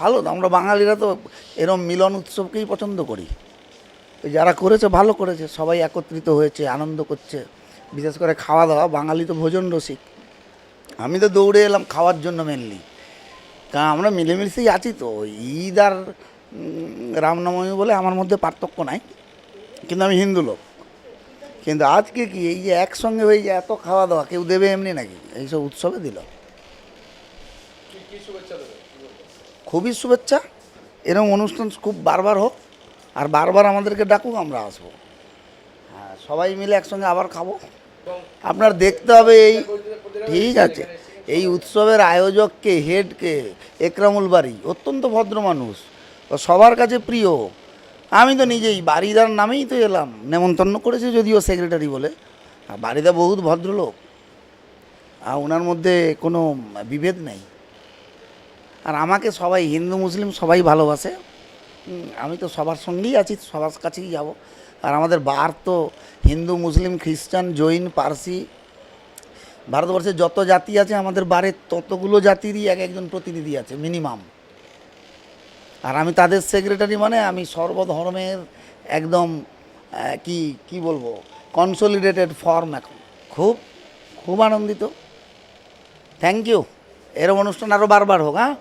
ভালো তো, আমরা বাঙালিরা তো এরম মিলন উৎসবকেই পছন্দ করি। যারা করেছে, ভালো করেছে, সবাই একত্রিত হয়েছে, আনন্দ করছে। বিশেষ করে খাওয়া দাওয়া বাঙালি তো ভোজন রসিক। আমি তো দৌড়ে এলাম খাওয়ার জন্য মেনলি কারণ আমরা মিলেমিশেই আছি তো, ঈদ আর রামনবমী বলে আমার মধ্যে পার্থক্য নাই, কিন্তু আমি হিন্দু লোক। কিন্তু আজকে কি এই যে একসঙ্গে হয়ে যে এত খাওয়া দাওয়া কেউ দেবে এমনি নাকি? এইসব উৎসবে দিল। খুবই শুভেচ্ছা। এরকম অনুষ্ঠান খুব বারবার হোক আর বারবার আমাদেরকে ডাকুক আমরা আসব। হ্যাঁ সবাই মিলে একসঙ্গে আবার খাব। আপনার দেখতে হবে এই ঠিক আছে এই উৎসবের আয়োজককে হেডকে একরামুল বাড়ি অত্যন্ত ভদ্র মানুষ ও সবার কাছে প্রিয়। আমি তো নিজেই বাড়িদার নামেই তো এলাম নেমন্তন্ন করেছে যদিও সেক্রেটারি বলে। বাড়িদা বহুত ভদ্রলোক। আর ওনার মধ্যে কোনো বিভেদ নেই। আর আমাকে সবাই হিন্দু, মুসলিম সবাই ভালোবাসে। আমি তো সবার সঙ্গেই আছি, সবার কাছেই যাব। আর আমাদের বার তো হিন্দু, মুসলিম, খ্রিস্টান, জৈন, পার্সি। ভারতবর্ষে যত জাতি আছে আমাদের বারে ততগুলো জাতিরই এক একজন প্রতিনিধি আছে মিনিমাম আর আমি তাদের সেক্রেটারি মানে আমি সর্বধর্মের একদম কি কি বলব কনসোলিডেটেড ফর্ম এখন। খুব খুব আনন্দিত। থ্যাংক ইউ এরম অনুষ্ঠান আরও বারবার হোক হ্যাঁ?